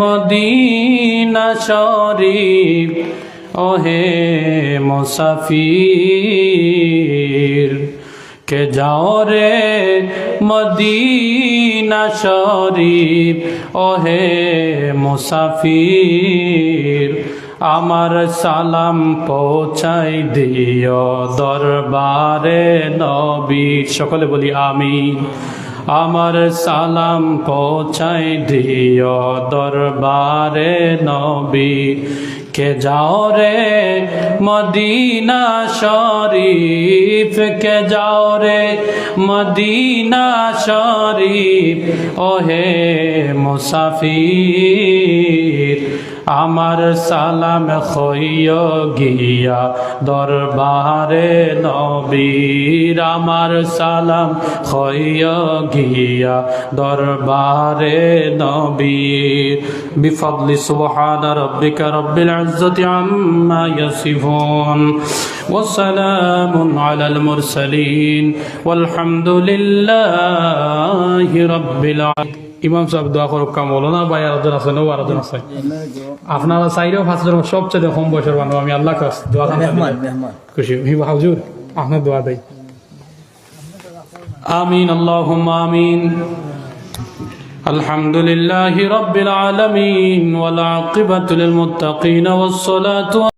Medina শরীফ, ওহে মুসাফির, কে যাও রে মদিনা শরীফ, ওহে মুসাফির, আমার সালাম পৌঁছাই দিও দরবারে নবী। সকলে বলি আমিন। আমার সালাম পৌঁছাই দিও দরবারে নবী। কে যাও রে মদিনা শরীফ কে যাও রে মদিনা শরীফ। ওহে মুসাফির, আমার সালাম খইয় গিয়া দরবারে নবীর। আমার সালাম খইয় গিয়া দরবারে নবীর। বিফদলি সুবহান রব্বিকা রব্বিল العزة عما يصفون وسلام على المرسلين والحمد لله رب العالمين ইমাম সাহেব দোয়া করুক কাম বলো না ভাই আরাধন আছে নৌ আরাধন আছে আপনারা চাইলেও পাঁচ জন সবচেয়ে কম বয়সের বান্ধব আমি আল্লাহ কাছ দোয়া খান মেহমান মেহমান খুশি হি হাজুর আপনার দোয়া দেই আমিন আল্লাহুম্মা আমিন الحمد لله رب العالمين والعاقبة للمتقين والصلاة